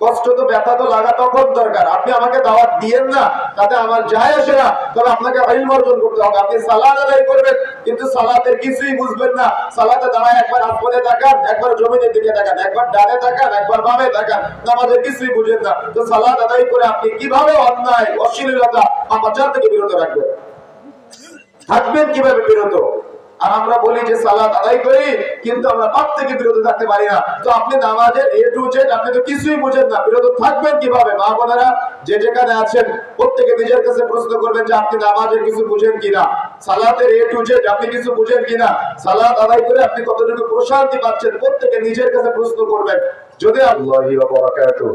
কষ্ট তো ব্যথা তো লাগা তখন দরকার। আপনি আমাকে দাওয়াত দিয়েন না, তাতে আমার যায় আসে না। তবে আপনাকে ইলম অর্জন করতে হবে। আপনি সালাদ আদায় করবেন, কিন্তু সালাতের কিছুই বুঝবেন না। সালাতে দাঁড়ায় একবার আসমানে তাকান, একবার জমিনের দিকে তাকান, একবার ডানে তাকান, একবার বামে তাকান। নামাজের কিছুই বুঝেন না। তো সালাদ আদায় করে আপনি কীভাবে অন্যায়, অশ্লীলতা, অপচার থেকে বিরত রাখবেন থাকবেন কীভাবে বিরত? আর আমরা বলি যে সালাত আদায় করি কিন্তু আমরা পাপ থেকে বিরত থাকতে পারি না। তো আপনি নামাজের এ টু জেড আপনি তো কিছুই বুঝেন না। বিরত থাকবেন কীভাবে? মা বোনেরা যে যেখানে আছেন প্রত্যেকে নিজের কাছে প্রশ্ন করবেন যে আপনি নামাজের কিছু বুঝেন কিনা? সালাতের এ টু জেড আপনি কিছু বুঝেন কিনা? সালাত আদায় করে আপনি কতটুকু প্রশান্তি পাচ্ছেন? প্রত্যেকে নিজের কাছে প্রশ্ন করবেন। যদি আল্লাহি বারাকাতুহু।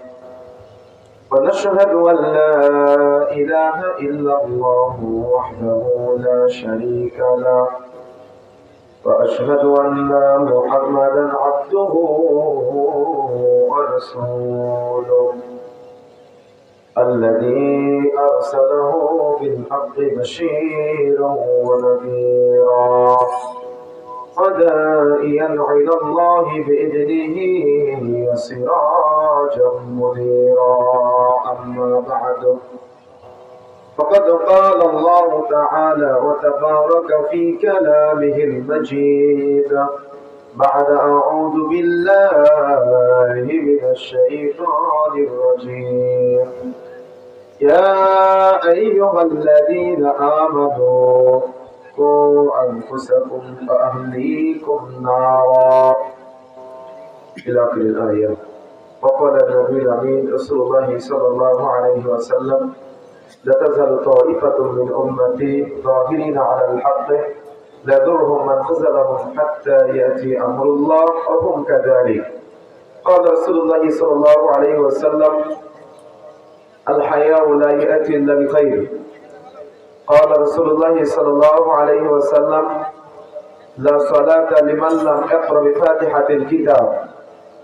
ونشهد أن لا إله إلا الله وحده لا شريك له. وأشهد أن محمدا عبده ورسوله. الذي أرسله بالحق بشيرا ونذيرا. ودائيا إلى الله بإذنه وسراجا منيرا. أما بعد فقد قال الله تعالى وتبارك في كلامه المجيد بعد أعوذ بالله من الشيطان الرجيم يا أيها الذين آمنوا قوا أنفسكم وأهليكم نارا. إلى آخر الآية. وقال النبي الأمين رسول الله صلى الله عليه وسلم لا تزال طائفة من أمتي ظاهرين على الحق لا يضرهم من خذلهم حتى يأتي أمر الله وهم كذلك. قال رسول الله صلى الله عليه وسلم الحياء لا يأتي إلا بخير. قال رسول الله صلى الله عليه وسلم لا صلاة لمن لم يقرأ بفاتحة الكتاب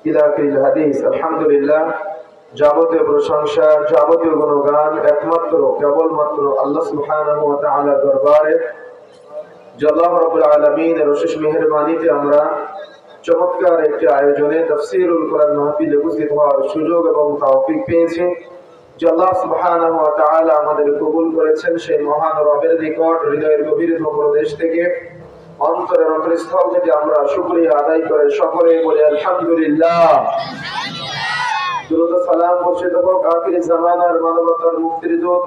إلى آخر الحديث الحمد لله যাবতীয় প্রশংসা যাবতীয় গুণগান একমাত্র কেবলমাত্র আল্লাহ সুবহানাহু ওয়া তাআলার দরবারে যে আল্লাহ রাব্বুল আলামিনের অশেষ মেহেরবানিতে আমরা চমৎকার একটি আয়োজনে তাফসীরুল কোরআন মাহফিলে উপস্থিত হওয়ার সুযোগ এবং তৌফিক পেয়েছি যে আমাদের কবুল করেছেন সেই মহান রবের নিকট, হৃদয়ের গভীরতম প্রদেশ থেকে, অন্তরের অন্তরস্থল থেকে আমরা আদায় করে সকলে আলহামদুলিল্লাহ।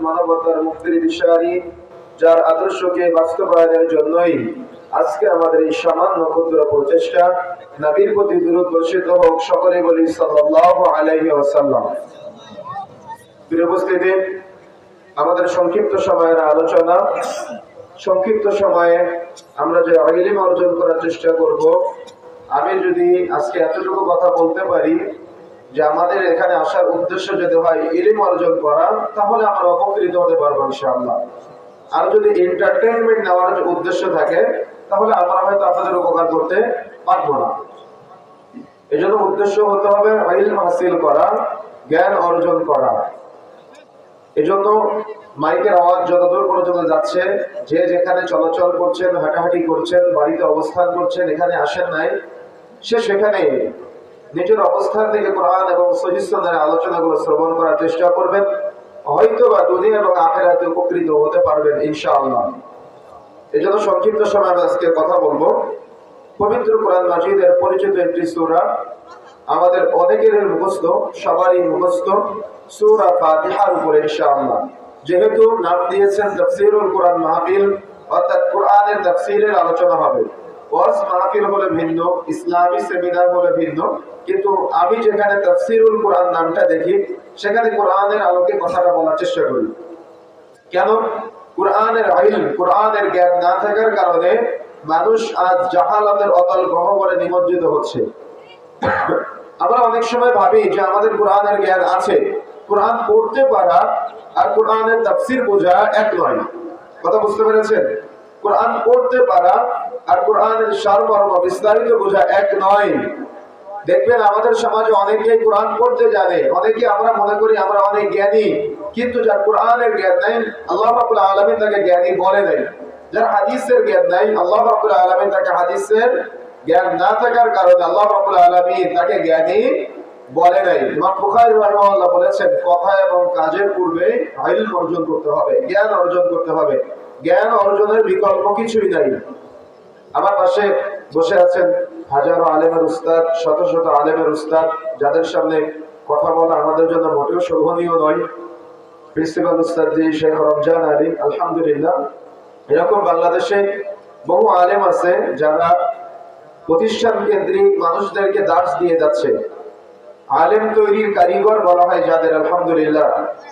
মানবতার মুক্তির যার আদর্শকে বাস্তবায়নের জন্যই আজকে আমাদের এই সামান্য ক্ষুদ্র প্রচেষ্টা, নবীর প্রতি দূরত বর্ষিত হোক, সকলে বলি ওয়াসাল্লাম। প্রিয় উপস্থিতি, আমাদের সংক্ষিপ্ত সময়ের আলোচনা। সংক্ষিপ্ত সময়ে আমরা যে ইলম অর্জন করার চেষ্টা করব, আমি যদি আজকে এতটুকু কথা বলতে পারি যে আমাদের এখানে আসার উদ্দেশ্য যদি হয় ইলিম অর্জন করা, তাহলে আমরা উপকৃত হতে পারব ইনশাআল্লাহ। আর যদি এন্টারটেনমেন্ট নেওয়ার উদ্দেশ্য থাকে, তাহলে আমরা হয়তো আপনাদের উপকার করতে পারব না। এই জন্য উদ্দেশ্য হতে হবে ইলম হাসিল করা, জ্ঞান অর্জন করা। এজন্য মাইকের আওয়াজ যতদূর পর্যন্ত যাচ্ছে, যে যেখানে চলাচল করছেন, হাঁটাহাঁটি করছেন, বাড়িতে অবস্থান করছেন, এখানে আসেন নাই, সে সেখানে নিজের অবস্থান থেকে কোরআন এবং সহিস্তানের আলোচনাগুলো শ্রবণ করার চেষ্টা করবেন। হয়তো বা দুনিয়া এবং আখেরাতে উপকৃত হতে পারবেন, ইনশাআল্লাহ। এই জন্য সংক্ষিপ্ত সময় আমি আজকে কথা বলব। পবিত্র কোরআন মাজিদের পরিচিত একটি সূরা আমাদের অনেকের মুখস্থ, সবারই মুখস্থ সূরা ফাতিহার উপরে ইনশাআল্লাহ। যেহেতু নাম দিয়েছেন তাফসীরুল কোরআন মাহফিল, অর্থাৎ কোরআনের তাফসীরের আলোচনা হবে। ওয়াজ মাহফিল হলে ভিন্ন, ইসলামী সেমিনার হলে ভিন্ন, কিন্তু আমি যেখানে তাফসীরুল কোরআন নামটা দেখি, সেখানে কোরআনের আলোকে কথাটা বলার চেষ্টা করি। কেন? কোরআনের আইল, কোরআনের জ্ঞান না থাকার কারণে মানুষ আজ জাহালাতের অতল গহবরে নিমজ্জিত হচ্ছে। আমরা অনেক সময় ভাবি যে আমাদের কোরআনের জ্ঞান আছে। কোরআন পড়তে পারা আর কোরআনের তাফসির বোঝা এক নয়। কথা বুঝতে পেরেছেন? কোরআন পড়তে পারা আর কোরআনের সারমর্ম বিস্তারিত বোঝা এক নয়। দেখবেন আমাদের সমাজে অনেকেই কোরআন পড়তে জানে। অনেকে আমরা মনে করি আমরা অনেক জ্ঞানী, কিন্তু যার কোরআনের জ্ঞান নাই, আল্লাহ রাবুল আলমী তাকে জ্ঞানী বলে নাই। যার হাদিসের জ্ঞান নাই, আল্লাহ রাবুল আলমী তাকে হাদিসের জ্ঞান না থাকার কারণে আল্লাহ আলমী তাকে জ্ঞানী বলে নাই। ইমাম বুখারী রাহিমাহুল্লাহ বলেছেন, কথা এবং কাজের পূর্বে আইল অর্জন করতে হবে, জ্ঞান অর্জন করতে হবে। জ্ঞান অর্জনের বিকল্প কিছুই নাই। আমার পাশে বসে আছেন হাজারো আলেমের উস্তাদ, শত শত আলেমের উস্তাদ, যাদের সামনে কথা বলা আমাদের জন্য মোটেও শোভনীয় নয়। প্রিন্সিপাল উস্তাদ জি, শেখ রমজান আলী, আলহামদুলিল্লাহ। এরকম বাংলাদেশে বহু আলেম আছে যারা প্রতিষ্ঠান কেন্দ্রিক মানুষদেরকে দাস দিয়ে যাচ্ছে। আলেম তৈরির কারিগর বলা হয় যাদের, আলহামদুলিল্লাহ।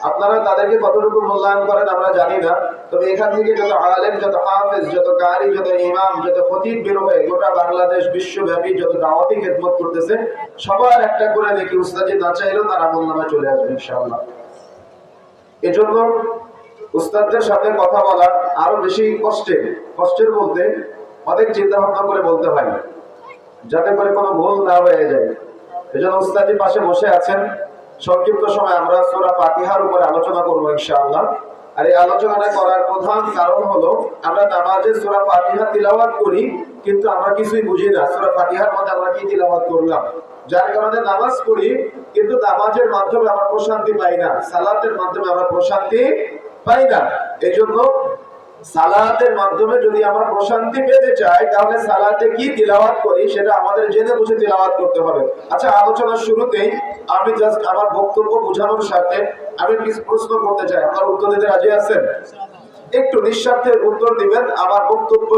আপনারা তাদেরকে কতটুকু মূল্যায়ন করেন আমরা জানি না, তবে এখান থেকে যত আলেম, যত হাফেজ, যত কারি, যত ইমাম, যত খতিব বের হয়ে গোটা বাংলাদেশ বিশ্বব্যাপী যত দাওয়াতি খেদমত করতেছে, সবার একটা করে দেখি উস্তাদি না চাইলেও তার আমল চলে আসবে, ইনশাআল্লাহ। এজন্য উস্তাদদের সাথে কথা বলা আরও বেশি কষ্টের কষ্টের বলতে অনেক চিন্তা ভাবনা করে বলতে হয়। যাতে করে কোনো ভুল না হয়ে যায়। এজন্য উস্তাদি পাশে বসে আছেন। সংক্ষিপ্ত সময় আমরা সূরা ফাতিহার উপরে আলোচনা করব ইনশাআল্লাহ। আর এই আলোচনাটা করার প্রধান কারণ হলো, আমরা নামাজে সূরা ফাতিহা তিলাওয়াত করি, কিন্তু আমরা কিছুই বুঝি না সূরা ফাতিহার মধ্যে আমরা কি তিলাওয়াত করলাম। যার কারণে নামাজ পড়ি, কিন্তু নামাজের মাধ্যমে আমরা প্রশান্তি পাই না, সালাতের মাধ্যমে আমরা প্রশান্তি পাই না। এই জন্য সালাতের মাধ্যমে যদি আমরা প্রশান্তি পেতে চাই, তাহলে সালাতে কি তিলাওয়াত করি সেটা আমাদের জেনে বুঝে তিলাওয়াত করতে হবে। আচ্ছা আলোচনার শুরুতেই আমি জাস্ট আমার বক্তব্য বোঝানোর সাথে আমি কিছু প্রশ্ন করতে চাই। আপনার উত্তর দিতে রাজি আছেন? একটু নিঃস্বার্থের উত্তর দিবেন। আমার বক্তব্য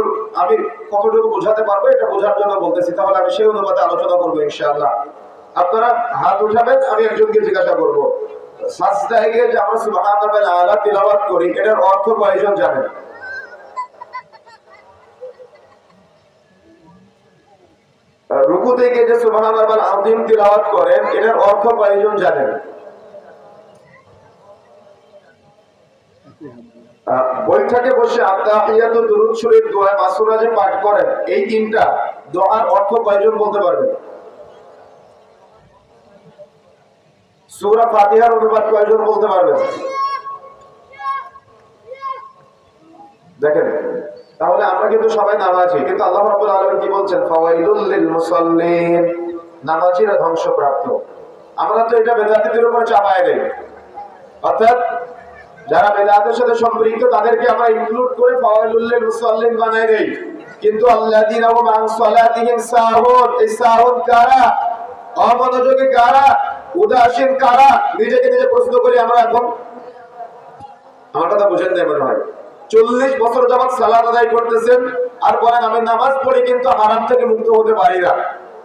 আমি কতটুকু বোঝাতে পারব এটা বোঝার জন্য বলতেছি। তাহলে আমি সেই অনুপাতে আলোচনা করব ইনশাআল্লাহ। আপনারা হাত উঠাবেন, আমি একজনকে জিজ্ঞাসা করব। সাজদায় গিয়ে যে আমরা সুবহানাল্লাহ আলা তিলাওয়াত করি, এটার অর্থ কয়জন জানেন? রুকু থেকে যে সুবহানাল্লাহ আযীম তিলাওয়াত করেন, এটার অর্থ কয়জন জানেন? বৈঠকে বসে আত্মাহিয়াত দুরূদ শরীফ, দোয়া মাসুরা যে পাঠ করেন, এই তিনটা দোয়ার অর্থ কয়জন বলতে পারবেন? সূরা ফাতিহার অনুবাদ কয়জন বলতে পারবেন? দেখেন। তাহলে আমরা কিন্তু সবাই নামাজি, কিন্তু আল্লাহ রাব্বুল কি বলছেন? ফাওয়াইলুল নামাজিরা ধ্বংসপ্রাপ্ত। আমরা তো এটা বেদাতীদের উপর চাপায় দেই। অর্থাৎ যারা বেদাতের সাথে সম্পৃক্ত, তাদেরকে আমরা ইনক্লুড করে ফাওয়াইলুল লিল বানাই দেই। কিন্তু সাহুন এই কারা? অমনোযোগী কারা? উদাসীন কারা? নিজেকে নিজে প্রশ্ন করি আমরা এখন। আমার কথা বুঝেন নাই মনে হয়। চল্লিশ বছর যাবৎ সালাদ আদায় করতেছেন। আর বলেন, আমি নামাজ পড়ি কিন্তু হারাম থেকে মুক্ত হতে পারি না।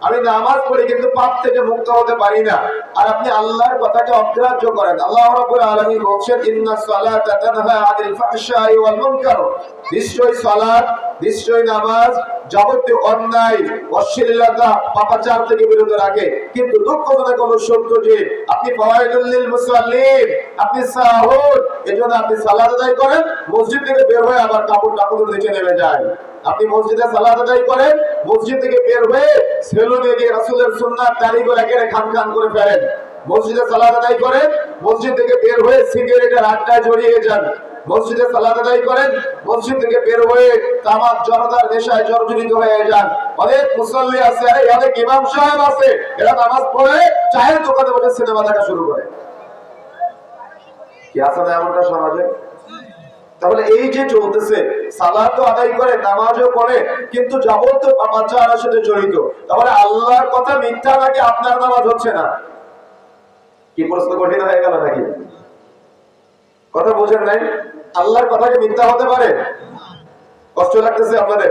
আমি নামাজ পড়ি কিন্তু পাপ থেকে মুক্ত হতে পারি না। আর আপনি আল্লাহর কথাকে অগ্রাহ্য করেন। আল্লাহ আলামিন বলছেন, ইন্না সালাতা তানহা নিশ্চয়ই সালাত, নিশ্চয়ই নামাজ যাবতীয় অন্যায়, অশ্লীলতা, পাপাচার থেকে বিরত রাখে। কিন্তু দুঃখজনক হলো সত্য যে, আপনি ফাওয়াইদুল লিল মুসাল্লিন, আপনি সাহুর এজন্য আপনি সালাত আদায় করেন, মসজিদ থেকে বের হয়ে আবার কাপড় টাপড় নিচে নেমে যায়। আপনি মসজিদে সালাত আদায় করেন, মসজিদ থেকে বের হয়ে সেলুনে গিয়ে রাসূলের সুন্নাত দাড়িগুলো একেবারে খান খান করে ফেলেন। মসজিদে সালাত আদায় করেন, মসজিদ থেকে বের হয়ে সিগারেটের আড্ডায় জড়িয়ে যান। মসজিদে সালাত আদায় করেন, মসজিদ থেকে বের হয়ে তামাক জনতার নেশায় জর্জরিত হয়ে যান। অনেক মুসল্লি আছে অনেক ইমাম সাহেব আছে, এরা নামাজ পড়ে চায়ের দোকানে বসে সিনেমা দেখা শুরু করে। কি না এমনটা সমাজে? তাহলে এই যে চলতেছে সালাত তো আদায় করে, নামাজও পড়ে, কিন্তু যাবতীয় পাপাচারের সাথে জড়িত। তাহলে আল্লাহর কথা মিথ্যা নাকি আপনার নামাজ হচ্ছে না? কি প্রশ্ন কঠিন হয়ে গেল নাকি? কথা বোঝেন নাই? আল্লাহর কথা কি মিথ্যা হতে পারে? কষ্ট লাগতেছে আপনাদের?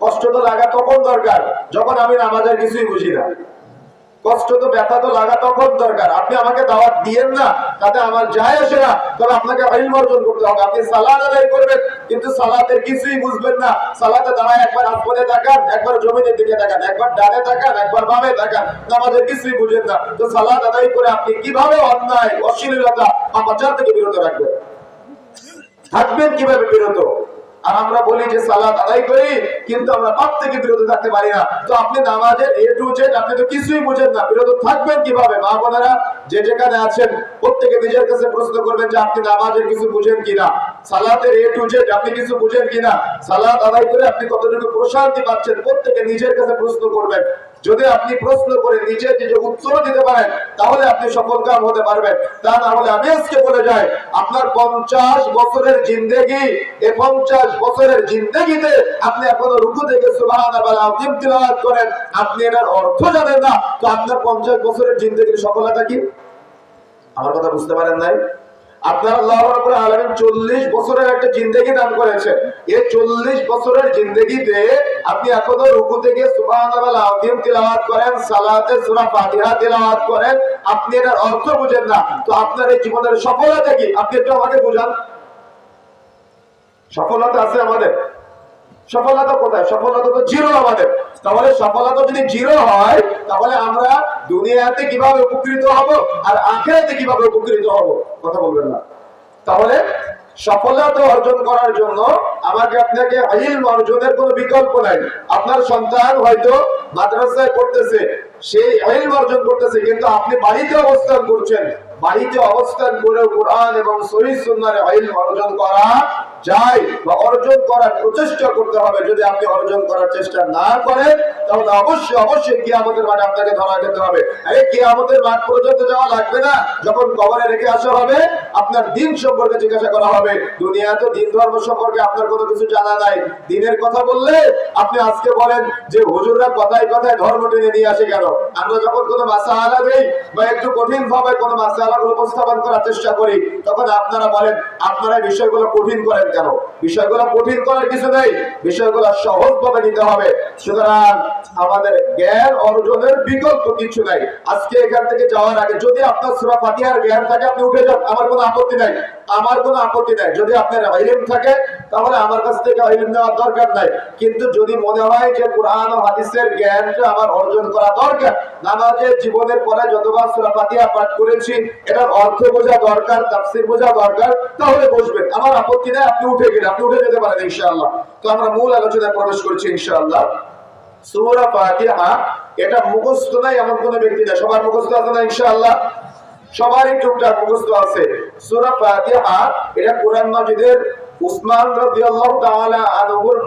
কষ্ট তো লাগা তখন দরকার? যখন আমি নামাজের কিছুই বুঝি না। কষ্ট তো ব্যথা তো লাগা তখন দরকার। আপনি আমাকে দাওয়াত দিয়েন না, তাতে আমার যায় আসে না। তবে আপনাকে ইলম অর্জন করতে হবে। আপনি সালাদ আদায় করবেন, কিন্তু সালাতের কিছুই বুঝবেন না। সালাতে দাঁড়ায় একবার আসমানে তাকান, একবার জমিনের দিকে তাকান, একবার ডানে তাকান, একবার বামে তাকান। নামাজের কিছুই বুঝেন না। তো সালাত আদায় করে আপনি কীভাবে অন্যায়, অশ্লীলতা, অপচার থেকে বিরত রাখবেন থাকবেন কীভাবে বিরত? আর আমরা বলি যে সালাদ আদায় করি, কিন্তু আমরা পাপ থেকে বিরত থাকতে পারি না। তো আপনি নামাজের এ টু জেড আপনি তো কিছুই বুঝেন না। বিরত থাকবেন কীভাবে? মা বোনেরা যে যেখানে আছেন, প্রত্যেকে নিজের কাছে প্রশ্ন করবেন যে আপনি নামাজের কিছু বুঝেন কিনা? সালাতের এ টু জেড আপনি কিছু বুঝেন কিনা? সালাদ আদায় করে আপনি কতটুকু প্রশান্তি পাচ্ছেন? প্রত্যেকে নিজের কাছে প্রশ্ন করবেন। যদি আপনি প্রশ্ন করে নিজে নিজে উত্তর দিতে পারেন, তাহলে আপনি সফল কাম হতে পারবেন। তা না হলে আমি আজকে বলে যাই, আপনার পঞ্চাশ বছরের জিন্দেগি এই পঞ্চাশ বছরের জিন্দেগিতে আপনি এখনও রুকু থেকে করেন। আপনি এটার অর্থ জানেন না। তো আপনার পঞ্চাশ বছরের জিন্দেগির সফলতা কি? আমার কথা বুঝতে পারেন নাই? আপনার আল্লাহ রাব্বুল আলামিন 40 বছরের একটা জিন্দেগি দান করেছেন। এই 40 বছরের জিন্দেগিতে আপনি এখনও রুকু থেকে সুবহানাল্লাহ আযীম তিলাওয়াত করেন, সালাতে সূরা ফাতিহা তিলাওয়াত করেন, আপনি এর অর্থ বুঝেন না। তো আপনার এই জীবনের সফলতা কি? আপনি একটু আমাকে বুঝান। সফলতা আছে আমাদের। সফলতা কোথায়? সফলতা তো জিরো আমাদের। তাহলে সফলতা যদি জিরো হয়, তাহলে আমরা দুনিয়াতে কীভাবে উপকৃত হব আর আখেরাতে কীভাবে উপকৃত হব? কথা বলবেন না। তাহলে সফলতা অর্জন করার জন্য আমাকে আপনাকে ইলম অর্জনের কোনো বিকল্প নাই। আপনার সন্তান হয়তো মাদ্রাসায় পড়তেছে সেই ইলম অর্জন করতেছে, কিন্তু আপনি বাড়িতে অবস্থান করছেন। বাড়িতে অবস্থান করে কোরআন এবং সহিহ সুন্নাহর ইলম অর্জন করা যায় বা অর্জন করার প্রচেষ্টা করতে হবে। যদি আপনি অর্জন করার চেষ্টা না করেন, তাহলে অবশ্যই অবশ্যই কিয়ামতের মাঠে আপনাকে ধরা খেতে হবে। আরে, কিয়ামতের মাঠ পর্যন্ত যাওয়া লাগবে না। যখন কবরে রেখে আসা হবে, আপনার দিন সম্পর্কে জিজ্ঞাসা করা হবে। দুনিয়া তো দিন ধর্ম সম্পর্কে আপনার কোনো কিছু জানা নাই। দিনের কথা বললে আপনি আজকে বলেন যে, হুজুররা কথায় কথায় ধর্ম টেনে নিয়ে আসে কেন? আমরা যখন কোনো মাসালা দেই বা একটু কঠিন ভাবে কোনো মাসালা উপস্থাপন করার চেষ্টা করি, তখন আপনারা বলেন, আপনারা বিষয়গুলো কঠিন করেন কেন বিষয়গুলো কঠিন করার কিছু নেই, বিষয়গুলো সহজ ভাবে নিতে হবে। সুতরাং আমাদের জ্ঞান অর্জনের বিকল্প কিছু নাই। আজকে এখান থেকে যাওয়ার আগে যদি আপনার সুরা ফাতিহার জ্ঞান থাকে, আপনি উঠে যান, আমার কোনো আপত্তি নাই। আমার কোনো আপত্তি নাই। যদি আপনার ইলম থাকে, তাহলে আমার কাছ থেকে ইলম নেওয়ার দরকার নাই। কিন্তু যদি মনে হয় যে কোরআন ও হাদিসের জ্ঞানটা আমার অর্জন করা দরকার নামাজের জীবনের পরে যতবার সুরা ফাতিহা পাঠ করেছি, এটার অর্থ বোঝা দরকার, তাফসীর বোঝা দরকার, তাহলে বসবেন। আমার আপত্তি নাই, আপনি উঠে গেলে আপনি উঠে যেতে পারেন ইনশাআল্লাহ। তো আমরা মূল আলোচনায় প্রবেশ করছি ইনশাআল্লাহ। সুরা ফাতিহা, এটা মুখস্থ নাই এমন কোন ব্যক্তি না সবার মুখস্থ আছে না ইনশাআল্লাহ? সবারই টুকটাক মুখস্থ আছে। সুরা ফাতিহা, এটা কোরআন মাজিদের উসমান আনহুর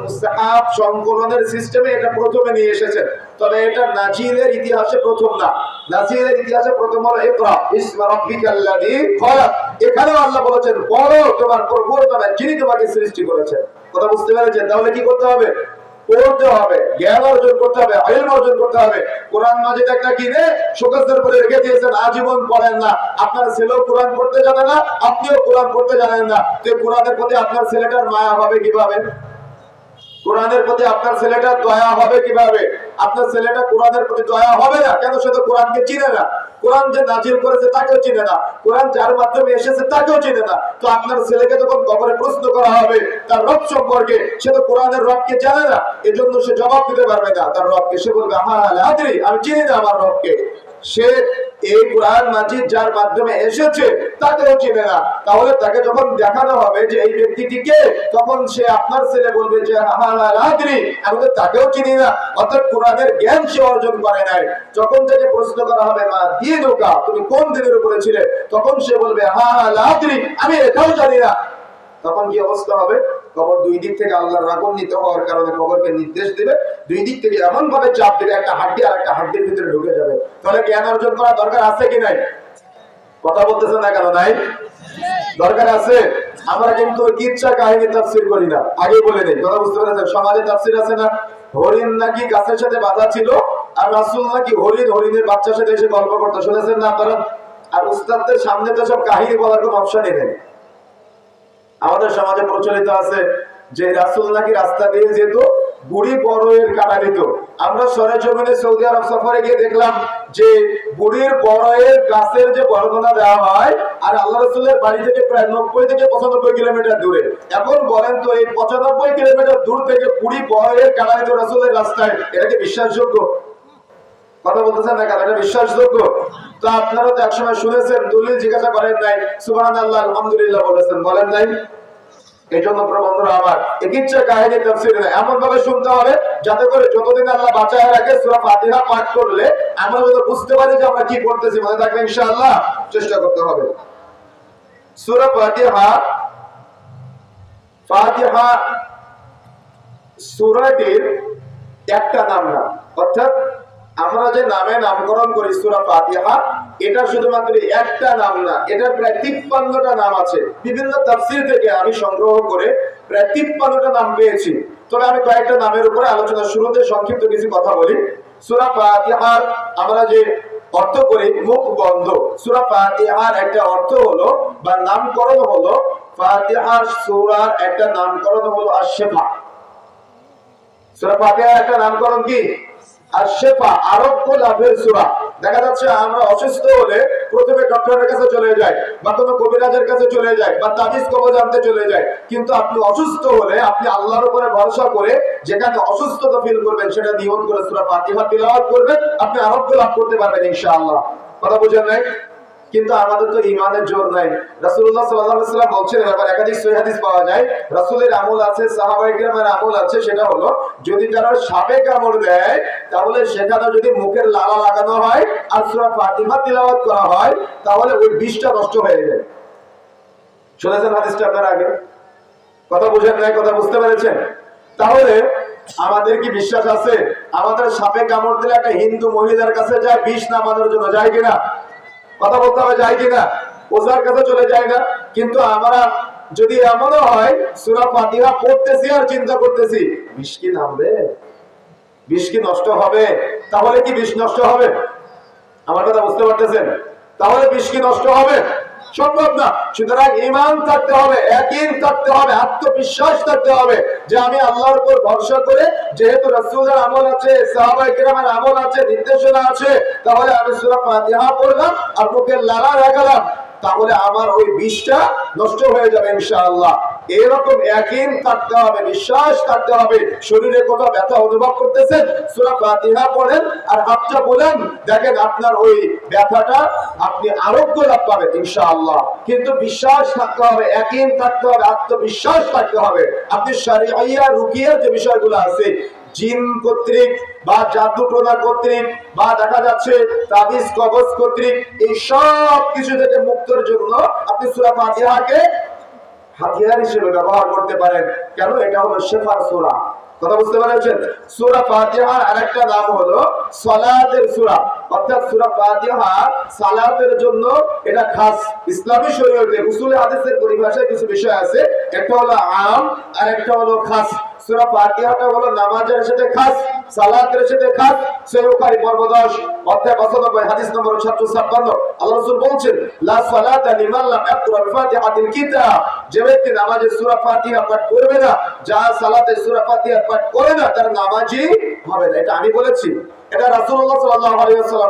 সংকলনের সিস্টেমে এটা প্রথমে নিয়ে তবে এটা নাজিলের ইতিহাসে প্রথম না। নাজিলের ইতিহাসে প্রথম হলো ইকরা, ইসমা রাব্বিকাল্লাযী আল্লাহ বলেছেন, পড়ো তোমার প্রভুর যিনি তোমাকে সৃষ্টি করেছেন। কথা বুঝতে পেরেছেন? তাহলে কি করতে হবে? পড়তে হবে, জ্ঞান অর্জন করতে হবে, আইন অর্জন করতে হবে। কোরআন মাজিদ একটা কিনে শোকেসের উপরে রেখে দিয়েছেন, আজীবন পড়েন না। আপনার ছেলেও কোরআন পড়তে জানে না, আপনিও কোরআন পড়তে জানেন না। তো কোরআনের প্রতি আপনার ছেলেটার মায়া হবে কীভাবে? কোরআনের প্রতি আপনার ছেলেটার দয়া হবে কীভাবে? আপনার ছেলেটা কোরআনের প্রতি দয়া হবে না? কেন সে তো কোরআনকে চিনে না? কোরআন যে নাজিল করেছে তাকেও চিনে না। কোরআন যার মাধ্যমে এসেছে তাকেও চিনে না। তো আপনার ছেলেকে যখন কবরে প্রশ্ন করা হবে, তার রব সম্পর্কে, সে তো কোরআনের রবকে জানে না। এজন্য সে জবাব দিতে পারবে না। তার রবকে সে বলবে হ্যাঁ আমি চিনি না আমার রবকে। সে এই কোরআন মাজিদ যার মাধ্যমে এসেছে, তাকেও চিনে না। তাহলে তাকে যখন দেখানো হবে যে এই ব্যক্তিটিকে তখন সে আপনার ছেলে বলবে যে আহালাদ্রি আমি তো তাকেও চিনি না। অর্থাৎ কোরআনের জ্ঞান সে অর্জন করে নাই। যখন তাকে প্রশ্ন করা হবে, মা দিয়ে নৌকা তুমি কোন দিনের উপরে ছিলে? তখন সে বলবে আহালাদ্রি আমি এটাও জানি না। তখন কি অবস্থা হবে? কবর দুই দিক থেকে আল্লাহর রাগান্বিত হওয়ার কারণে কবরকে নির্দেশ দিবে, দুই দিক থেকে এমন ভাবে চাপ দেবে, একটা হাড্ডি আর একটা হাড্ডির ভিতরে ঢুকে যাবে। তাহলে জ্ঞান অর্জন করা দরকার আছে কি নাই? কথা বলতেছে না কেন নাই? দরকার আছে? আমরা কিন্তু কিচ্ছা কাহিনী তাফসির করি না। আগে বলে নেই কথা বুঝতে পেরেছেন? সমাজে তাফসির আছে না? হরিণ নাকি গাছের সাথে বাধা ছিল? আর রাসূল নাকি হরিণ, হরিণের বাচ্চার সাথে এসে গল্প করতে। শুনেছেন না আপনারা? আর উস্তাদদের সামনে তো সব কাহিনী বলার কোনো অপশনই নেই। আমাদের সমাজে প্রচলিত আছে যে রাসুল নাকি রাস্তা দিয়ে যেত, বুড়ি বড়য়ের কাটা দিত। আমরা সরে জমিনে সৌদি আরব সফরে গিয়ে দেখলাম যে বুড়ির বড়য়ের গাছের যে বর্ণনা দেওয়া হয়, আর আল্লাহ রসুলের বাড়ি থেকে প্রায় নব্বই থেকে পঁচানব্বই কিলোমিটার দূরে। এখন বলেন তো এই পঁচানব্বই কিলোমিটার দূর থেকে বুড়ি বড়য়ের কাটা দিত রসুলের রাস্তায়, এটা কি বিশ্বাসযোগ্য? কথা বলতেছেন না এটা বিশ্বাসযোগ্য? তো আপনারা তো একসময় শুনেছেন, দলিল জিজ্ঞাসা করেন নাই সুবহান আল্লাহ আলহামদুলিল্লাহ বলেছেন। বলেন নাই? এই জন্য কাহিনী এমন ভাবে শুনতে হবে, যাতে করে যতদিন আল্লাহ বাঁচায় রাখে, সূরা ফাতিহা পাঠ করলে বুঝতে পারি যে আমরা কি করতেছি, মনে থাকবে ইনশাআল্লাহ চেষ্টা করতে হবে। সূরা ফাতিহা ফাতিহা সূরাটির একটা নাম না, অর্থাৎ আমরা যে নামে নামকরণ করি সূরা ফাতিহা, এটা শুধুমাত্র একটা নাম না, এটার প্রায় তিপ্পান্নটা নাম আছে। বিভিন্ন তাফসির থেকে আমি সংগ্রহ করে প্রায় তিপ্পান্নটা নাম পেয়েছি। তবে আমি কয়েকটা নামের উপরে আলোচনা শুরুতে সংক্ষিপ্ত কিছু কথা বলি। সূরা ফাতিহার আমরা যে অর্থ করি মুখ বন্ধ। সূরা ফাতিহার একটা অর্থ হলো বা নামকরণ হলো, ফাতিহার সূরার একটা নামকরণ হলো আশ-শিফা। সূরা ফাতিহার একটা নামকরণ কি? আর উপরে ভরসা করে যেখানে অসুস্থতা ফিল করবেন, সেটা নিয়ম করে সুরা তিলাওয়াত করবেন, আপনি আরোগ্য লাভ করতে পারবেন ইনশাআল্লাহ। কথা বুঝেন নাই? কিন্তু আমাদের তো ইমানের জোর নাই। সাল্লাল্লাহু সাল্লাম বলছেন ব্যাপার একাধিক সহিহ হাদিস পাওয়া যায়। রাসূলের আমল আছে, সাহাবায়ে কিরামের আমল আছে, সেটা হলো যদি তারা সাপে কামড় দেয় তাহলে সেখানে যদি মুখের লালা লাগানো হয় আর সূরা ফাতিহা তিলাওয়াত করা হয়, তাহলে ওই বিষটা নষ্ট হয়ে যায়। শুনেছেন হাদিসটা আপনার আগে? কথা বুঝেন নাই, কথা বুঝতে পেরেছেন? তাহলে আমাদের কি বিশ্বাস আছে? আমাদের সাপে কামড় দিলে একটা হিন্দু মহিলার কাছে যায়, বিষ নামানোর জন্য যায় কিনা? কথা বলতে হবে, যায় কিনা? ওজার কাছে চলে যায় না। কিন্তু আমরা যদি এমনও হয়, সুরা ফাতিহা পড়তেছি আর চিন্তা করতেছি বৃষ্টি নামবে? বিষ কি নষ্ট হবে? তাহলে কি বিষ নষ্ট হবে? আমার কথা বুঝতে পারতেছেন? তাহলে বিষ কি নষ্ট হবে? সম্ভব না। সুতরাং ইমান থাকতে হবে একই থাকতে হবে, আত্মবিশ্বাস থাকতে হবে যে আমি আল্লাহর উপর ভরসা করে যেহেতু রাসূলের আমল আছে সাহাবাহিকের আমল আছে, নির্দেশনা আছে, তাহলে আমি সূরা ফাতিহা পড়লাম আর মুখের লালা রাখলাম তাহলে আমার ওই বিষটা নষ্ট হয়ে যাবে ইনশাআল্লাহ। এরকম একই থাকতে হবে বিশ্বাস থাকতে হবে। শরীরে কোথাও ব্যথা অনুভব করতেছেন? সূরা ফাতিহা পড়েন আর হাতটা বলেন। দেখেন আপনার ওই ব্যথাটা আপনি আরোগ্য লাভ পাবেন ইনশাআল্লাহ। কিন্তু বিশ্বাস থাকতে হবে একই থাকতে হবে, আত্মবিশ্বাস থাকতে হবে। আপনি শারীআ রুকিয়ার যে বিষয়গুলো আছে জিন কর্তৃক বা জাদু টোনা কর্তৃক বা দেখা যাচ্ছে তাবিজ কবজ কর্তৃক, এই সব কিছু থেকে মুক্তর জন্য আপনি সূরা ফাতিহাকে হাতিয়ার হিসেবে ব্যবহার করতে পারেন। কেন? এটা হলো শেফার সূরা। কথা বুঝতে পেরেছেন? সূরা ফাতিহার আরেকটা নাম হলো সালাতের সূরা। অর্থাৎ সূরা ফাতিহা সালাতের জন্য এটা খাস। ইসলামী শরীয়তে উসুল হাদিসের পরিভাষায় কিছু বিষয় আছে। একটা হলো আম আর একটা হলো খাস। সূরা ফাতিহাটা হলো নামাজের সাথে খাস, সালাতের সাথে খাস বুখারী পর্ব 10 অধ্যায় 95 হাদিস নম্বর 756 আল্লাহ রাসূল লা সালাতা লিমান লাম ফাতিহাতিল কিতাব। যে ব্যক্তি নামাজে সূরা ফাতিহা পাঠ করবে না, যা সালাতে সূরা ফাতিহা পাঠ করে না, তার নামাজই হবে না। এটা আমি বলেছি। এটা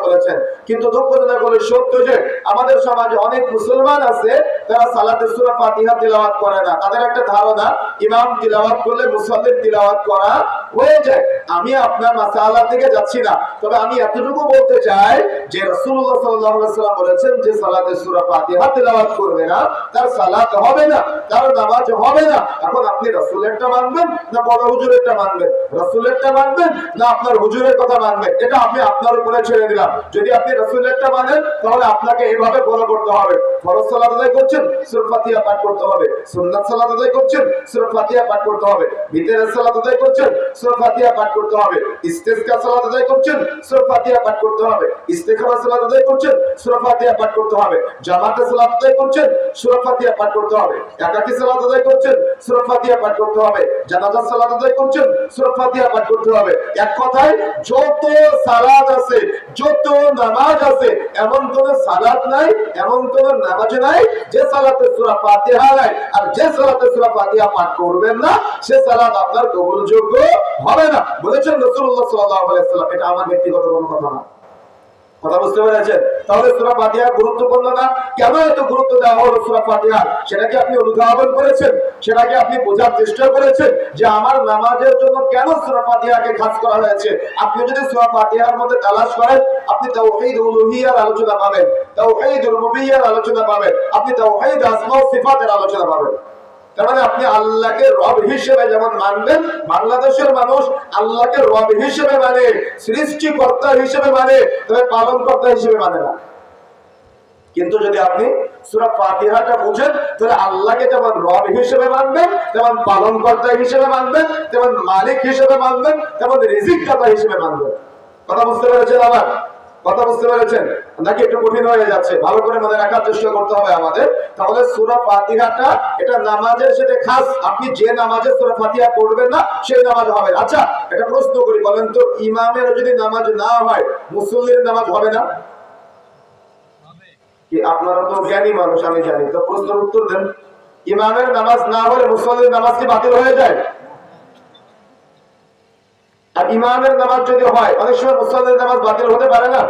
বলেছেন। কিন্তু দুঃখজনক সত্য যে, আমাদের সমাজে অনেক মুসলমান আছে, তারা সালাতে সূরা ফাতিহা তিলাওয়াত করে না। তাদের একটা ধারণা, ইমাম তিলাওয়াত করলে মুসাল্লির তিলাওয়াত করা হয়ে যায়। আমি আপনার মাসালা থেকে যাচ্ছি না। তবে আমি এতটুকু বলতে চাই যে, রাসূলুল্লাহ সাল্লাল্লাহু আলাইহি ওয়াসাল্লাম বলেছেন যে সালাতে সূরা ফাতিহা তিলাওয়াত করবে না, তার সালাত হবে না, তার নামাজ হবে না। এখন আপনি রাসূলেরটা মানবেন না বড় হুজুরেরটা মানবেন? রাসূলেরটা মানবেন না আপনার হুজুরের কথা মানবেন? এটা আমি আপনার উপরে ছেড়ে দিলাম। যদি আপনি রাসূলেরটা মানেন, তাহলে আপনাকে এইভাবে ফলো করতে হবে। ফরজ সালাত আদায় করছেন, সূরা ফাতিহা পাঠ করতে হবে। সুন্নাত সালাত আদায় করছেন, সূরা ফাতিহা পাঠ করতে হবে। বিতরের সালাত আদায় করছেন, সূরা ফাতিহা পাঠ করতে হবে। ইস্তেসকা সালাত আদায় করছেন, সূরা ফাতিহা পাঠ করতে হবে। ইস্তেখারা সালাত আদায় করছেন, সূরা ফাতিহা পাঠ করতে হবে। জামাতে সালাত আদায় করছেন, সূরা ফাতিহা পাঠ করতে হবে। একাকী সালাত আদায় করছেন, সূরা ফাতিহা পাঠ করতে হবে। জানাজা সালাত আদায় করছেন, সূরা ফাতিহা পাঠ করতে হবে। এক কথায়, যত সালাদ আছে, যত নামাজ আছে, এমন কোন সালাদ নাই, এমন কোন নামাজ নাই, যে সালাতে সুরা ফাতিহা নাই, আর যে সালাতে সুরা ফাতিহা পাঠ করবেন না, সে সালাদ আপনার কবুলযোগ্য হবে না। বলেছেন রসুল্লাহ সাল্লাহ আলাইহি এটা আমার ব্যক্তিগত কোনো কথা না। কথা বুঝতে পেরেছেন? তাহলে সূরা ফাতিহা গুরুত্বপূর্ণ না? কেন এত গুরুত্ব দেওয়া হলো সূরা ফাতিহা? সেটাকে আপনি অনুধাবন করেছেন? সেটাকে আপনি বোঝার চেষ্টা করেছেন যে আমার নামাজের জন্য কেন সূরা ফাতিহাকে খাস করা হয়েছে? আপনি যদি সূরা ফাতিহার মধ্যে তালাশ করেন, আপনি তাওহীদ উলুহিয়ার আলোচনা পাবেন। তাওহীদ রুবুবিয়্যার আলোচনা পাবেন। আপনি তাওহীদ আসমা ও সিফাতের আলোচনা পাবেন। তার মানে আপনি আল্লাহকে রব হিসেবে যেমন মানবেন বাংলাদেশের মানুষ আল্লাহকে রব হিসেবে মানে সৃষ্টিকর্তা হিসেবে মানে তবে পালন কর্তা হিসেবে মানে না। কিন্তু যদি আপনি আল্লাহকে যেমন রব হিসেবে মানবেন, তেমন পালন কর্তা হিসেবে মানবেন, তেমন মালিক হিসেবে মানবেন, তেমন রিজিক দাতা হিসেবে মানবেন। কথা বুঝতে পেরেছেন আবার কথা বুঝতে পেরেছেন? নাকি একটু কঠিন হয়ে যাচ্ছে? ভালো করে মনে রাখার চেষ্টা করতে হবে আমাদের। তাহলে সুরা ফাতিহাটা, এটা নামাজের সাথে খাস। আপনি যে নামাজে সুরা ফাতিহা পড়বেন না, সেই নামাজ হবে আচ্ছা এটা প্রশ্ন করি, বলেন তো, ইমামের যদি নামাজ না হয়, মুসল্লির নামাজ হবে না? আপনারা তো জ্ঞানী মানুষ, আমি জানি। তো প্রশ্নের উত্তর দেন। ইমামের নামাজ না হলে মুসল্লির নামাজ কি বাতিল হয়ে যায়? আর ইমামের নামাজ যদি হয়, অনেক সময় মুসল্লির নামাজ বাতিল হতে পারে না।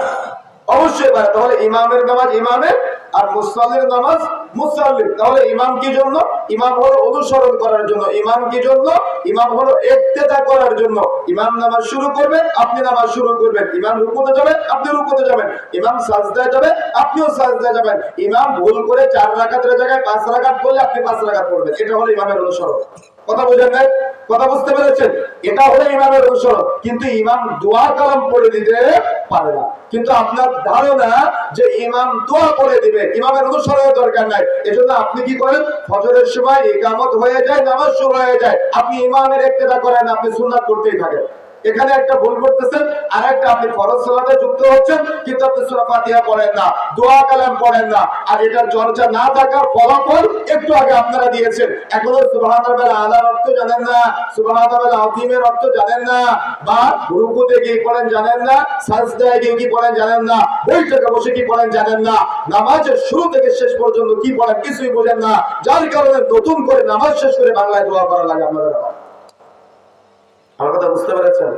অবশ্যই পারে। তাহলে ইমামের নামাজ ইমামের আর মুসল্লির নামাজ মুসল্লির। তাহলে ইমাম কি জন্য? ইমাম হলো অনুসরণ করার জন্য। ইমাম কি জন্য? ইমাম হলো একতেদা করার জন্য। ইমাম নামাজ শুরু করবেন, আপনি নামাজ শুরু করবেন। ইমাম রুকুতে যাবেন, আপনি রুকুতে যাবেন। ইমাম সাজদায় যাবে আপনিও সাজদায় যাবেন। ইমাম ভুল করে চার রাকাতের জায়গায় পাঁচ রাকাত করলে আপনি পাঁচ রাকাত করবেন এটা হলো ইমামের অনুসরণ। কথা বুঝেন নাই? কথা বুঝতে পেরেছেন? এটা হলো ইমামের অনুসরণ কিন্তু ইমাম দোয়া কালাম পড়ে দিতে পারে না। কিন্তু আপনার ধারণা যে ইমাম দোয়া করে দিবে, ইমামের অনুসরণের দরকার নাই। এজন্য আপনি কি করেন? ফজরের সময় একামত হয়ে যায়, নামাজ শুরু হয়ে যায়। আপনি ইমামের একটা করেন, আপনি সুন্নাত করতেই থাকেন। এখানে একটা ভুল করতেছেন আর একটা আপনি ফরজ সালাতে যুক্ত হচ্ছেন, কিন্তু আপনি সূরা ফাতিহা পড়েন না, দোয়া কালাম পড়েন না, আর এটার চর্চা না থাকার ফলাফল একটু আগে আপনারা দিয়েছেন। এখনও সুবহানাল্লাহ আলার অর্থ জানেন না আযীমের অর্থ জানেন না, বা রুকুতে গিয়ে পড়েন জানেন না, সাজদায় গিয়ে কি পড়েন জানেন না, বৈঠকে বসে কি পড়েন জানেন না, নামাজের শুরু থেকে শেষ পর্যন্ত কি পড়েন কিছুই বোঝেন না, যার কারণে নতুন করে নামাজ শেষ করে বাংলায় দোয়া করা লাগে আপনাদের। আমার কথা বুঝতে পেরেছেন?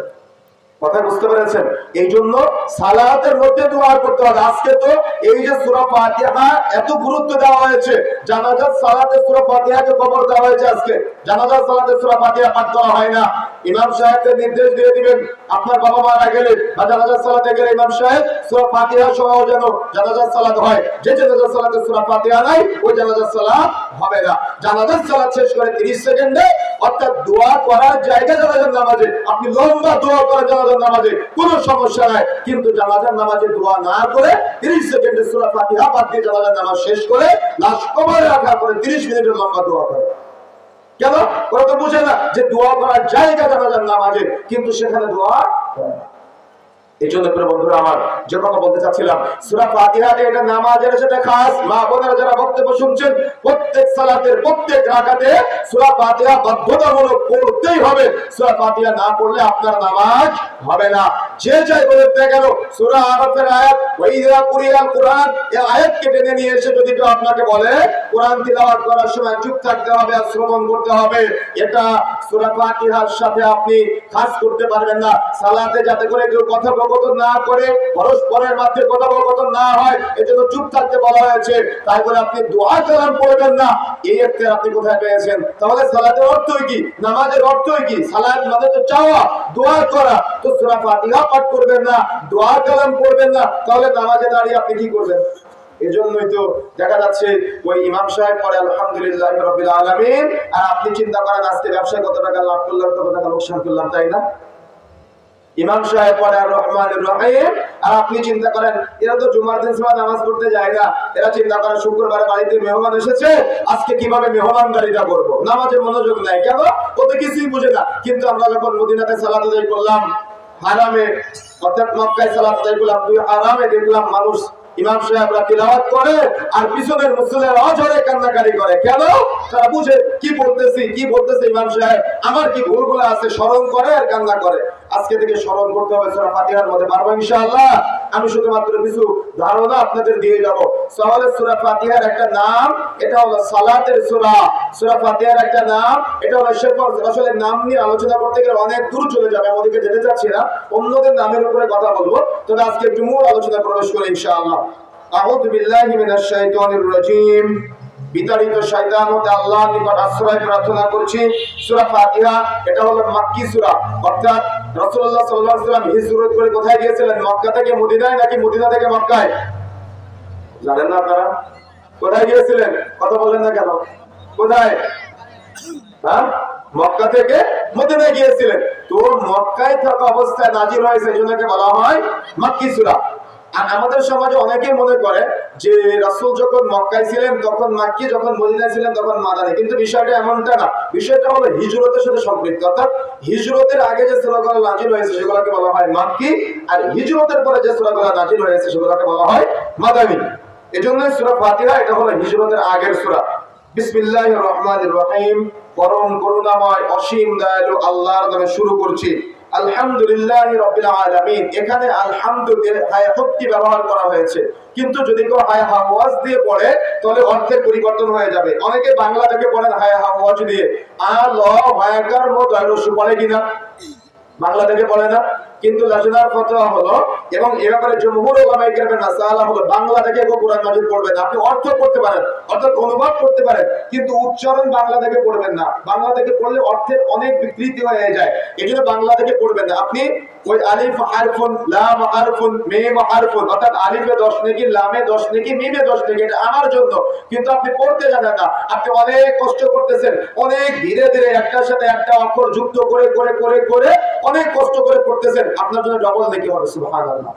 কথা বুঝতে পেরেছেন? এই জন্য সালাতের মধ্যে দোয়া করতে হবে। আজকে তো এই যে সূরা ফাতিহা এত গুরুত্ব দেওয়া হয়েছে। জানাজার সালাতে সূরা ফাতিহাকে খবর দেওয়া হয়েছে আজকে। জানাজার সালাতে সূরা ফাতিহা পাঠ করা হয় না। ইমাম সাহেবকে নির্দেশ দিয়ে দিবেন, আপনার বাবা মারা গেলে বা জানাজার সালাতে গেলে ইমাম সাহেব সূরা ফাতিহা সহ যেন জানাজার সালাত হয়। যে জানাজার সালাতে সূরা ফাতিহা নাই, ওই জানাজার সালাত হবে না। জানাজার সালাত শেষ করে 30 সেকেন্ডে অর্থাৎ দোয়া করার জায়গা জানাজার নামাজে। আপনি লম্বা দোয়া করার জানাজার নামাজে। কোনো সমস্যা নাই। কিন্তু জানাজার নামাজে দোয়া না করে 30 সেকেন্ডে সুরা ফাতিহা বাদ দিয়ে জানাজার নামাজ শেষ করে লাশ কবরে রাখা করে তিরিশ মিনিটের লম্বা দোয়া করে। কেন? ওরা তো বুঝে না যে দোয়া করার জায়গা জানাজার নামাজে। কিন্তু সেখানে দোয়া করে না। এই জন্য বন্ধুরা আমার যে কথা বলতে চাচ্ছিলাম, সূরা ফাতিহাতে এটা নামাজের সেটা খাস, মা বোনেরা যারা বক্তব্য শুনছেন, প্রত্যেক সালাতের প্রত্যেক রাকাতে সূরা ফাতিহা বাধ্যতামূলক পড়তেই হবে। সূরা ফাতিহা না পড়লে আপনার নামাজ হবে না। যে বলতে গেল সূরা আয়াত কোরআন এই নিয়ে এসে যদি কেউ আপনাকে বলে, কোরআন তিলাওয়াত করার সময় চুপ থাকতে হবে আর শ্রবণ করতে হবে এটা সূরা ফাতিহার সাথে আপনি খাস করতে পারবেন না। সালাতে যাতে করে কেউ কথোপকথন না করে, পরস্পরের মধ্যে কথোপকথন না হয়, এজন্য চুপ থাকতে বলা হয়েছে। তাই বলে আপনি দোয়া কালাম পড়বেন না। এই একটা আপনি কোথায় পেয়েছেন? তাহলে সালাতের অর্থই কি? নামাজের অর্থই কি? সালাত মানে তো চাওয়া, দোয়া করা। তো সূরা ফাতিহা পাঠ করবেন না দোয়া কালাম পড়বেন না, তাহলে নামাজে দাঁড়িয়ে আপনি কি করবেন? এজন্যই তো দেখা যাচ্ছে ওই ইমাম সাহেব পরে আলহামদুলিল্লাহ রবিল আলমিন। আর আপনি চিন্তা করেন, আজকে ব্যবসায় কত টাকা লাভ করলাম, কত টাকা লোকসান করলাম, তাই না? ইমাম সাহেব রহমান রহিম আর আপনি চিন্তা করেন, এরা তো জুমার দিন সময় নামাজ পড়তে যায় না। এরা চিন্তা করেন, শুক্রবার বাড়িতে মেহমান এসেছে, আজকে কীভাবে মেহমানদারিটা করব? নামাজে মনোযোগ নাই। কেন? ও তো কিছুই বুঝে না। কিন্তু আমরা যখন মদিনাতে সালাত আদায় করলাম হারামে, অর্থাৎ মক্কায় সালাত করলাম দুই হারামে দেখলাম মানুষ। ইমাম সাহেবরা তিলাওয়াত করে আর পিছনের মুসলিমের অঝরে কান্নাকারি করে। কেন? তারা বুঝে, কি বলতেছি, কি বলতেছে ইমাম সাহেব? আমার কি ভুলগুলো আছে? স্মরণ করে আর কান্না করে। আজকে থেকে স্মরণ করতে হবে সূরা ফাতিহার মধ্যে। পারব ইনশাআল্লাহ? আমি শুধুমাত্র কিছু ধারণা আপনাদের দিয়ে যাব। তাহলে সূরা ফাতিহার একটা নাম, এটা হলো সালাতের সূরা। সূরা ফাতিহার একটা নাম, এটা হলো শেফর আসলে নাম নিয়ে আলোচনা করতে গেলে অনেক দূর চলে যাবে আমি ওদিকে যেতে চাচ্ছি না। অন্যদের নামের উপরে কথা বলব। তবে আজকে একটু মূল আলোচনা প্রবেশ করি ইনশাআল্লাহ। আউযু বিল্লাহি মিনাশ শাইতানির রাজীম। বিতাড়িত শয়তান হতে আল্লাহর নিকট আশ্রয় প্রার্থনা করছি। সূরা ফাতিহা, এটা হলো সূরা। অর্থাৎ রাসূলুল্লাহ সাল্লাল্লাহু আলাইহি ওয়াসাল্লাম হিজরত করে কোথায় গিয়েছিলেন? মক্কা থেকে মদিনায় নাকি মদিনা থেকে মক্কায়? জানেন না আপনারা? কোথায় গিয়েছিলেন? কথা বলেন না কেন? কোথায়? হ্যাঁ? মক্কা থেকে মদিনায় গিয়েছিলেন। তো মক্কায় থাকা অবস্থায় নাজির হয়েছে বলা হয় মাক্কি সূরা। আর আমাদের সমাজে অনেকেই মনে করে যে রাসূল যখন মক্কায় ছিলেন, তখন মাক্কি, যখন মদিনায় ছিলেন, তখন মাদানি। কিন্তু বিষয়টা এমনটা না। বিষয়টা হলো হিজরতের সাথে সম্পৃক্ত। অর্থাৎ হিজরতের আগে যে সূরাগুলো নাজিল হয়েছে, সেগুলোকে বলা হয় মাক্কি, আর হিজরতের পরে যে সূরাগুলো নাজিল হয়েছে, সেগুলোকে বলা হয় মাদানি। এজন্য সূরা ফাতিহা, এটা হলো হিজরতের আগের সূরা। বিসমিল্লাহির রহমানির রহিম। পরম করুণাময়, অসীম দয়ালু আল্লাহর নামে শুরু করছি। আলহামদুলিল্লাহ রবিল আলমিন। এখানে আলহামদু দিয়ে হায় হত্যি ব্যবহার করা হয়েছে। কিন্তু যদি কেউ হায় হাওয়াজ দিয়ে পড়ে, তাহলে অর্থের পরিবর্তন হয়ে যাবে। অনেকে বাংলা থেকে পড়েন হায় হাওয়াজ দিয়ে। আ ল ভয়াকার মত পড়ে কিনা? বাংলা থেকে পড়ে না? কিন্তু লাজনার ফতোয়া হলো, এবং এ ব্যাপারে জমহুর ওলামায়ে কেরামের মাসালা হলো, বাংলা থেকে কোরআন মাজিদ পড়বেন আপনি অর্থ করতে পারেন অর্থাৎ অনুবাদ করতে পারেন, কিন্তু উচ্চারণ বাংলা থেকে পড়বেন না। বাংলা থেকে পড়লে অর্থের অনেক বিকৃতি হয়ে যায়। এজন্য বাংলা থেকে পড়বেন না। আপনি ওই আলিফ হারফুন, লাম হারফুন, মিম হারফুন, অর্থাৎ আলিফে 10 নাকি, লামে 10 নাকি, মিমে 10 নাকি, এটা আমার জন্য। কিন্তু আপনি পড়তে জানেন না। আপনি অনেক কষ্ট করতেছেন, অনেক ধীরে ধীরে একটার সাথে একটা অক্ষর যুক্ত করে করে করে করে অনেক কষ্ট করে পড়তেছেন। আপনার জন্য ডবল দেখি হবে সুবহানাল্লাহ।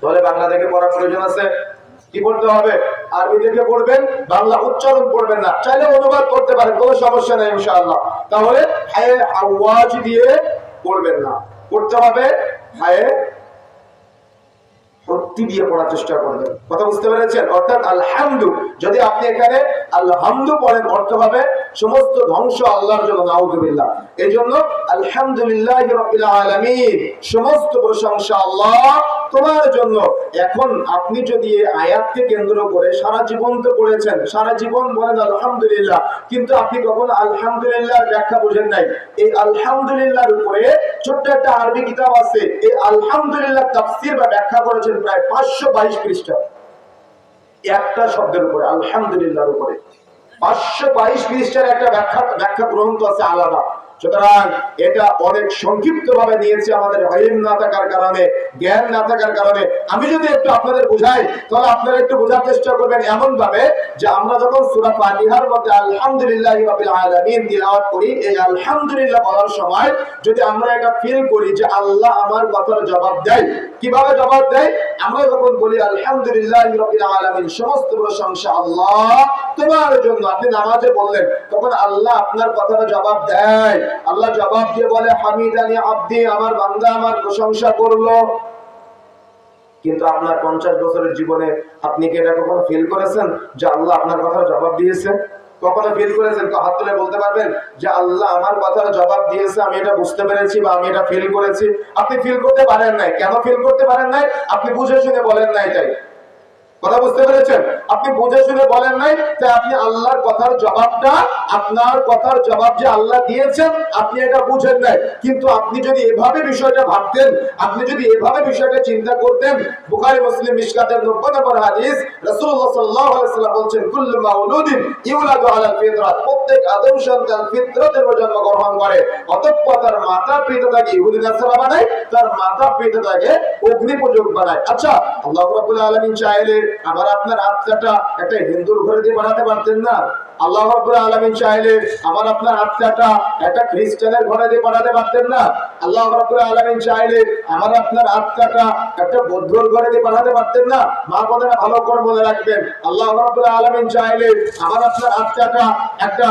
তাহলে বাংলা থেকে পড়ার প্রয়োজন আছে? কি পড়তে হবে? আরবি থেকে পড়বেন, বাংলা উচ্চারণ পড়বেন না। চাইলে অনুবাদ করতে পারেন, কোনো সমস্যা নেই ইনশাআল্লাহ। তাহলে হায়ে আওয়াজ দিয়ে পড়বেন না। পড়তে হবে, হায়ে ভক্তি দিয়ে পড়ার চেষ্টা করবেন। কথা বুঝতে পেরেছেন? অর্থাৎ আলহামদু, যদি আপনি এখানে আলহামদু পড়েন, অর্থ হবে সমস্ত ধ্বংস আল্লাহর জন্য, নাউজুবিল্লাহ। এই জন্য আলহামদুলিল্লাহ রবিল আলামিন, সমস্ত প্রশংসা আল্লাহ তোমার জন্য। এখন আপনি যদি আয়াতকে কেন্দ্র করে সারা জীবন তো পড়েছেন, সারা জীবন বলেন আলহামদুলিল্লাহ, কিন্তু আপনি কখন আলহামদুলিল্লাহর ব্যাখ্যা বুঝেন নাই। এই আলহামদুলিল্লাহর উপরে ছোট্ট একটা আরবি কিতাব আছে, এই আলহামদুলিল্লাহ তাফসির বা ব্যাখ্যা করেছেন প্রায় পাঁচশো বাইশ পৃষ্ঠা। একটা শব্দের উপরে, আলহামদুলিল্লাহর উপরে। পাঁচশো বাইশ পৃষ্ঠার একটা ব্যাখ্যা ব্যাখ্যা গ্রন্থ আছে আলাদা। সুতরাং এটা অনেক সংক্ষিপ্ত ভাবে নিয়েছি আমাদের হইম না থাকার কারণে, জ্ঞান না থাকার কারণে। আমি যদি একটু আপনাদের বুঝাই, তাহলে আপনারা একটু বোঝার চেষ্টা করবেন এমন ভাবে যে আমরা যখন সূরা ফাতিহার মধ্যে আলহামদুলিল্লাহি করি, এই আলহামদুলিল্লাহ বলার সময় যদি আমরা এটা ফিল করি যে আল্লাহ আমার কথার জবাব দেয়, কীভাবে জবাব দেয়? আমরা যখন বলি আলহামদুলিল্লাহি রাব্বিল আলামিন, সমস্ত প্রশংসা আল্লাহ তোমার জন্য। আপনি নামাজে বললেন, তখন আল্লাহ আপনার কথার জবাব দেয়। আল্লাহ জবাব দিয়ে বলে, হামিদানি আব্দি, আমার বান্দা আমার প্রশংসা করল। কিন্তু আপনার পঞ্চাশ বছরের জীবনে আপনি কি এটা কখনো ফিল করেছেন যে আল্লাহ আপনার কথার জবাব দিয়েছে? কখনো ফিল করেছেন? হাত তুলে বলতে পারবেন যে আল্লাহ আমার কথার জবাব দিয়েছে, আমি এটা বুঝতে পেরেছি বা আমি এটা ফিল করেছি। আপনি ফিল করতে পারেন নাই। কেন ফিল করতে পারেন নাই? আপনি বুঝে শুনে বলেন নাই তাই। কথা বুঝতে পেরেছেন? আপনি বুঝে শুনে বলেন নাই তাই আপনি আল্লাহর কথার জবাবটা, আপনার কথার জবাব যে আল্লাহ দিয়েছেন, আপনি এটা বুঝেন নাই। কিন্তু আপনি যদি এভাবে বিষয়টা ভাবতেন, আপনি যদি এভাবে বিষয়টা চিন্তা করতেন, বুখারী, মুসলিম, মিশকাতের 90 নম্বর হাদিস, রাসূলুল্লাহ সাল্লাল্লাহু আলাইহি সাল্লাম বলছেন, কুল্লু মাউলুদিন ইউলাদু আলাল ফিতরাত। প্রত্যেক আদম সন্তান ফিতরতের উপর জন্মগ্রহণ করে। অতঃপর তার মাতা পিতাকে ইহুদি নাসারা বানায়, তার মাতা পিতাকে অগ্নি পূজক বানায়। আচ্ছা আল্লাহ রাব্বুল আলামিন চাইলে আবার আপনার আত্মাটা একটা হিন্দুর ঘরে দিয়ে বানাতে পারতেন না। আল্লাহ আলামিন চাইলে আবার আপনার আত্মাটা একটা খ্রিস্টানের ঘরে দিয়ে পাঠাতে পারতেন না। আল্লাহ আলামিন চাইলে আমার আপনার আত্মাটা একটা বৌদ্ধর ঘরে দিয়ে পাঠাতে পারতেন না। মা কথাটা ভালো করে মনে রাখবেন। আল্লাহ আলামিন চাইলে আমার আপনার আত্মাটা একটা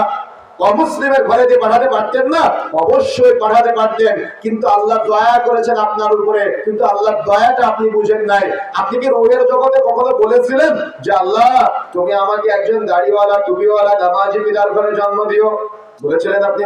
অমুসলিমের ঘরে যে পাঠাতে পারতেন না, অবশ্যই পাঠাতে পারতেন। কিন্তু আল্লাহ দয়া করেছেন আপনার উপরে। কিন্তু আল্লাহ দয়াটা আপনি বুঝেন নাই। আপনি কি রোহের জগতে কখনো বলেছিলেন যে, আল্লাহ, তুমি আমাকে একজন দাড়িওয়ালা, টুপিওয়ালা, দামাজি পিতার ঘরে জন্ম দিও? বলেছিলেন আপনি।